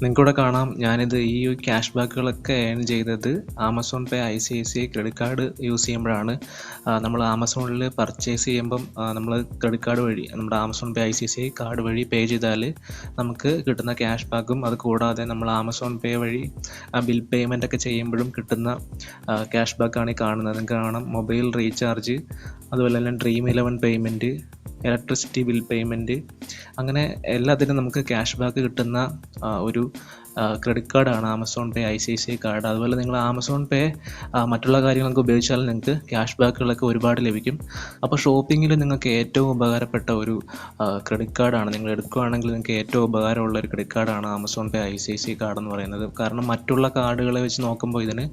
നിങ്ങൾക്കിവിടെ കാണാം. ഞാനിത് ഈ ക്യാഷ് ബാക്കുകളൊക്കെ ഏൺ ചെയ്തത് Amazon Pay I C I C I credit card use ചെയ്യുമ്പോഴാണ്. നമ്മൾ ആമസോണിൽ പർച്ചേസ് ചെയ്യുമ്പം നമ്മൾ ക്രെഡിറ്റ് കാർഡ് വഴി നമ്മുടെ Amazon Pay I C C I card വഴി പേ ചെയ്താൽ നമുക്ക് കിട്ടുന്ന ക്യാഷ് ബാക്കും അത് കൂടാതെ നമ്മൾ ആമസോൺ പേ വഴി ബിൽ പേയ്മെന്റ് ഒക്കെ ചെയ്യുമ്പോഴും കിട്ടുന്ന ക്യാഷ് ബാക്കാണ് ഈ കാണുന്നത്. നിങ്ങൾക്ക് കാണാം. മൊബൈൽ റീചാർജ് അതുപോലെ തന്നെ Dream Eleven payment electricity bill payment അങ്ങനെ എല്ലാത്തിനും നമുക്ക് ക്യാഷ് ബാക്ക് കിട്ടുന്ന ഒരു ക്രെഡിറ്റ് കാർഡാണ് Amazon Pay I C I C I card അതുപോലെ നിങ്ങൾ ആമസോൺ പേ മറ്റുള്ള കാര്യങ്ങളൊക്കെ ഉപയോഗിച്ചാൽ നിങ്ങൾക്ക് ക്യാഷ് ബാക്കുകളൊക്കെ ഒരുപാട് ലഭിക്കും. അപ്പോൾ ഷോപ്പിങ്ങിൽ നിങ്ങൾക്ക് ഏറ്റവും ഉപകാരപ്പെട്ട ഒരു ക്രെഡിറ്റ് കാർഡാണ് നിങ്ങൾ എടുക്കുകയാണെങ്കിൽ നിങ്ങൾക്ക് ഏറ്റവും ഉപകാരമുള്ള ഒരു ക്രെഡിറ്റ് കാർഡാണ് Amazon Pay I C I C card എന്ന് പറയുന്നത്. കാരണം മറ്റുള്ള കാർഡുകളെ വെച്ച് നോക്കുമ്പോൾ ഇതിന്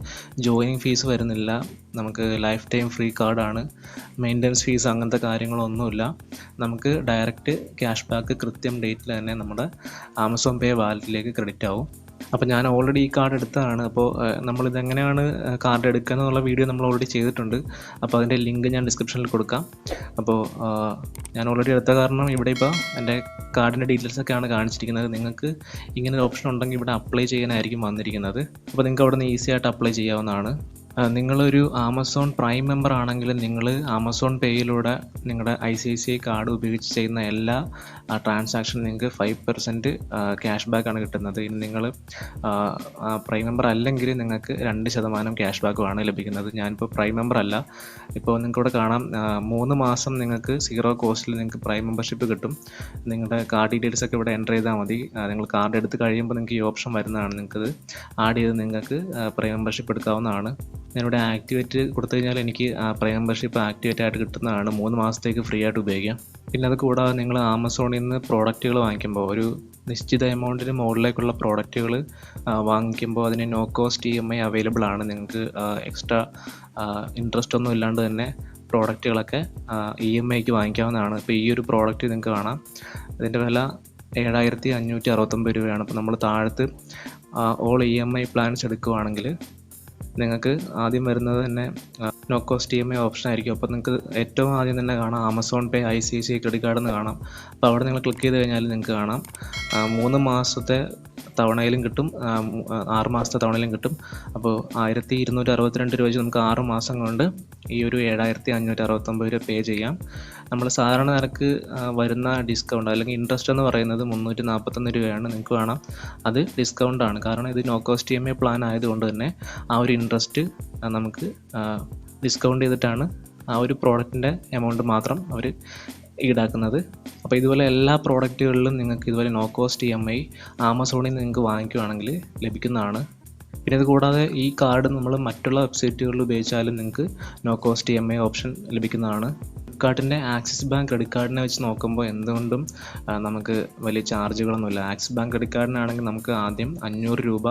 ജോയിനിങ് ഫീസ് വരുന്നില്ല. നമുക്ക് ലൈഫ് ടൈം ഫ്രീ കാർഡാണ് മെയിന്റനൻസ് ഫീസ് അങ്ങനത്തെ കാര്യങ്ങളൊന്നുമില്ല. നമുക്ക് ഡയറക്റ്റ് ക്യാഷ് ബാക്ക് കൃത്യം ഡേറ്റിൽ തന്നെ നമ്മുടെ ആമസോൺ പേ വാലറ്റിലേക്ക് ക്രെഡിറ്റ് ആവും. അപ്പോൾ ഞാൻ ഓൾറെഡി ഈ കാർഡ് എടുത്തതാണ്. അപ്പോൾ നമ്മളിതെങ്ങനെയാണ് കാർഡ് എടുക്കുക എന്നുള്ള വീഡിയോ നമ്മൾ ഓൾറെഡി ചെയ്തിട്ടുണ്ട്. അപ്പോൾ അതിന്റെ ലിങ്ക് ഞാൻ ഡിസ്ക്രിപ്ഷനിൽ കൊടുക്കാം. അപ്പോൾ ഞാൻ ഓൾറെഡി എടുത്ത കാരണം ഇവിടെ ഇപ്പോൾ എന്റെ കാർഡിന്റെ ഡീറ്റെയിൽസ് ഒക്കെയാണ് കാണിച്ചിരിക്കുന്നത്. നിങ്ങൾക്ക് ഇങ്ങനെ ഒരു ഓപ്ഷൻ ഉണ്ടെങ്കിൽ ഇവിടെ അപ്ലൈ ചെയ്യാനായിരിക്കും വന്നിരിക്കുന്നത്. അപ്പോൾ നിങ്ങൾക്ക് അവിടെ നിന്ന് ഈസി ആയിട്ട് അപ്ലൈ ചെയ്യാവുന്നതാണ്. നിങ്ങളൊരു ആമസോൺ പ്രൈം മെമ്പർ ആണെങ്കിൽ നിങ്ങൾ ആമസോൺ പേയിലൂടെ നിങ്ങളുടെ I C I C I card ഉപയോഗിച്ച് ചെയ്യുന്ന എല്ലാ ട്രാൻസാക്ഷനും നിങ്ങൾക്ക് ഫൈവ് പെർസെന്റ് ക്യാഷ് ബാക്ക് ആണ് കിട്ടുന്നത്. ഇനി നിങ്ങൾ പ്രൈം മെമ്പർ അല്ലെങ്കിൽ നിങ്ങൾക്ക് രണ്ട് ശതമാനം ക്യാഷ് ബാക്കുമാണ് ലഭിക്കുന്നത്. ഞാനിപ്പോൾ പ്രൈം മെമ്പർ അല്ല. ഇപ്പോൾ നിങ്ങൾക്കിവിടെ കാണാം മൂന്ന് മാസം നിങ്ങൾക്ക് സീറോ കോസ്റ്റിൽ നിങ്ങൾക്ക് പ്രൈം മെമ്പർഷിപ്പ് കിട്ടും. നിങ്ങളുടെ കാർഡ് ഡീറ്റെയിൽസ് ഒക്കെ ഇവിടെ എന്റർ ചെയ്താൽ മതി. നിങ്ങൾ കാർഡ് എടുത്ത് കഴിയുമ്പോൾ നിങ്ങൾക്ക് ഈ ഓപ്ഷൻ വരുന്നതാണ്. നിങ്ങൾക്കത് ആഡ് ചെയ്ത് നിങ്ങൾക്ക് പ്രൈം മെമ്പർഷിപ്പ് എടുക്കാവുന്നതാണ്. ഞാനിവിടെ ആക്ടിവേറ്റ് കൊടുത്തു കഴിഞ്ഞാൽ എനിക്ക് പ്രൈം മെമ്പർഷിപ്പ് ആക്ടിവേറ്റ് ആയിട്ട് കിട്ടുന്നതാണ്. മൂന്ന് മാസത്തേക്ക് ഫ്രീ ആയിട്ട് ഉപയോഗിക്കാം. പിന്നെ അത് കൂടാതെ നിങ്ങൾ ആമസോണിൽ നിന്ന് പ്രോഡക്റ്റുകൾ വാങ്ങിക്കുമ്പോൾ ഒരു നിശ്ചിത എമൗണ്ടിന് മുകളിലേക്കുള്ള പ്രോഡക്റ്റുകൾ വാങ്ങിക്കുമ്പോൾ അതിന് no cost E M I available ആണ്. നിങ്ങൾക്ക് എക്സ്ട്രാ ഇൻട്രസ്റ്റ് ഒന്നും ഇല്ലാണ്ട് തന്നെ പ്രോഡക്റ്റുകളൊക്കെ ഇ എം ഐക്ക് വാങ്ങിക്കാവുന്നതാണ്. ഇപ്പോൾ ഈ ഒരു പ്രോഡക്റ്റ് നിങ്ങൾക്ക് കാണാം. ഇതിന്റെ വില ഏഴായിരത്തി അഞ്ഞൂറ്റി അറുപത്തൊമ്പത് രൂപയാണ്. അപ്പോൾ നമ്മൾ താഴത്ത് all E M I plans എടുക്കുകയാണെങ്കിൽ നിങ്ങൾക്ക് ആദ്യം വരുന്നത് തന്നെ no cost E M I option ആയിരിക്കും. അപ്പോൾ നിങ്ങൾക്ക് ഏറ്റവും ആദ്യം തന്നെ കാണാം Amazon Pay I C I C credit card എന്ന് കാണാം. അപ്പോൾ അവിടെ നിങ്ങൾ ക്ലിക്ക് ചെയ്ത് കഴിഞ്ഞാൽ നിങ്ങൾക്ക് കാണാം. മൂന്ന് മാസത്തെ തവണയിലും കിട്ടും. ആറ് മാസത്തെ തവണയിലും കിട്ടും. അപ്പോൾ ആയിരത്തി ഇരുന്നൂറ്റി അറുപത്തിരണ്ട് രൂപ വെച്ച് നമുക്ക് ആറ് മാസം കൊണ്ട് ഈ ഒരു ഏഴായിരത്തി അഞ്ഞൂറ്റി അറുപത്തൊമ്പത് രൂപ പേ ചെയ്യാം. നമ്മൾ സാധാരണ നിരക്ക് വരുന്ന ഡിസ്കൗണ്ട് അല്ലെങ്കിൽ ഇൻട്രസ്റ്റ് എന്ന് പറയുന്നത് മുന്നൂറ്റി നാൽപ്പത്തൊന്ന് രൂപയാണ് നിങ്ങൾക്ക് വേണം. അത് ഡിസ്കൗണ്ടാണ് കാരണം ഇത് no cost E M I plan ആയതുകൊണ്ട് തന്നെ ആ ഒരു ഇൻട്രസ്റ്റ് നമുക്ക് ഡിസ്കൗണ്ട് ചെയ്തിട്ടാണ് ആ ഒരു പ്രോഡക്റ്റിന്റെ എമൗണ്ട് മാത്രം അവർ ഈടാക്കുന്നത്. അപ്പോൾ ഇതുപോലെ എല്ലാ പ്രോഡക്റ്റുകളിലും നിങ്ങൾക്ക് ഇതുപോലെ no cost E M I ആമസോണിൽ നിന്ന് നിങ്ങൾക്ക് വാങ്ങിക്കുകയാണെങ്കിൽ ലഭിക്കുന്നതാണ്. പിന്നെ ഇത് കൂടാതെ ഈ കാർഡ് നമ്മൾ മറ്റുള്ള വെബ്സൈറ്റുകളിൽ ഉപയോഗിച്ചാലും നിങ്ങൾക്ക് no cost E M I option ലഭിക്കുന്നതാണ്. ഫ്ലിപ്കാർട്ടിന്റെ ആക്സിസ് ബാങ്ക് ക്രെഡിറ്റ് കാർഡിനെ വെച്ച് നോക്കുമ്പോൾ എന്തുകൊണ്ടും നമുക്ക് വലിയ ചാർജുകളൊന്നുമില്ല. ആക്സിസ് ബാങ്ക് ക്രെഡിറ്റ് കാർഡിനാണെങ്കിൽ നമുക്ക് ആദ്യം അഞ്ഞൂറ് രൂപ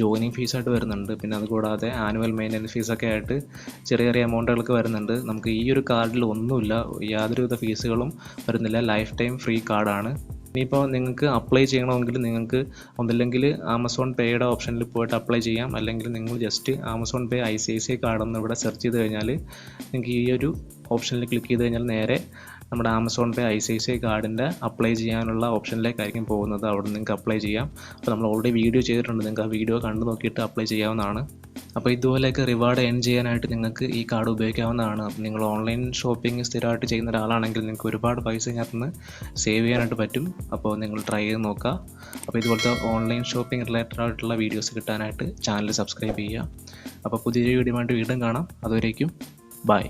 ജോയിനിങ് ഫീസായിട്ട് വരുന്നുണ്ട്. പിന്നെ അതുകൂടാതെ ആനുവൽ മെയിന്റനൻസ് ഫീസൊക്കെ ആയിട്ട് ചെറിയ ചെറിയ എമൗണ്ടുകളൊക്കെ വരുന്നുണ്ട്. നമുക്ക് ഈ ഒരു കാർഡിൽ ഒന്നുമില്ല. യാതൊരുവിധ ഫീസുകളും വരുന്നില്ല. ലൈഫ് ടൈം ഫ്രീ കാർഡാണ്. ഇനിയിപ്പോൾ നിങ്ങൾക്ക് അപ്ലൈ ചെയ്യണമെങ്കിൽ നിങ്ങൾക്ക് ഒന്നില്ലെങ്കിൽ ആമസോൺ പേയുടെ ഓപ്ഷനിൽ പോയിട്ട് അപ്ലൈ ചെയ്യാം. അല്ലെങ്കിൽ നിങ്ങൾ just Amazon Pay I C I C കാർഡൊന്ന് ഇവിടെ സെർച്ച് ചെയ്ത് കഴിഞ്ഞാൽ നിങ്ങൾക്ക് ഈ ഒരു ഓപ്ഷനിൽ ക്ലിക്ക് ചെയ്ത് കഴിഞ്ഞാൽ നേരെ നമ്മുടെ Amazon Pay I C I C I കാർഡിന്റെ അപ്ലൈ ചെയ്യാനുള്ള ഓപ്ഷനിലേക്കായിരിക്കും പോകുന്നത്. അവിടെ നിങ്ങൾക്ക് അപ്ലൈ ചെയ്യാം. അപ്പോൾ നമ്മൾ ഓൾറെഡി വീഡിയോ ചെയ്തിട്ടുണ്ട്. നിങ്ങൾക്ക് ആ വീഡിയോ കണ്ടു നോക്കിയിട്ട് അപ്ലൈ ചെയ്യാവുന്നതാണ്. അപ്പോൾ ഇതുപോലെയൊക്കെ റിവാർഡ് എൻ ചെയ്യാനായിട്ട് നിങ്ങൾക്ക് ഈ കാർഡ് ഉപയോഗിക്കാവുന്നതാണ്. അപ്പോൾ നിങ്ങൾ ഓൺലൈൻ ഷോപ്പിംഗ് സ്ഥിരമായിട്ട് ചെയ്യുന്ന ഒരാളാണെങ്കിൽ നിങ്ങൾക്ക് ഒരുപാട് പൈസ ഇതിനകത്ത് സേവ് ചെയ്യാനായിട്ട് പറ്റും. അപ്പോൾ നിങ്ങൾ ട്രൈ ചെയ്ത് നോക്കുക. അപ്പോൾ ഇതുപോലത്തെ ഓൺലൈൻ ഷോപ്പിംഗ് റിലേറ്റഡ് ആയിട്ടുള്ള വീഡിയോസ് കിട്ടാനായിട്ട് ചാനൽ സബ്സ്ക്രൈബ് ചെയ്യുക. അപ്പോൾ പുതിയൊരു വീഡിയോ ആയിട്ട് വീണ്ടും കാണാം. അതുവരേക്കും ബൈ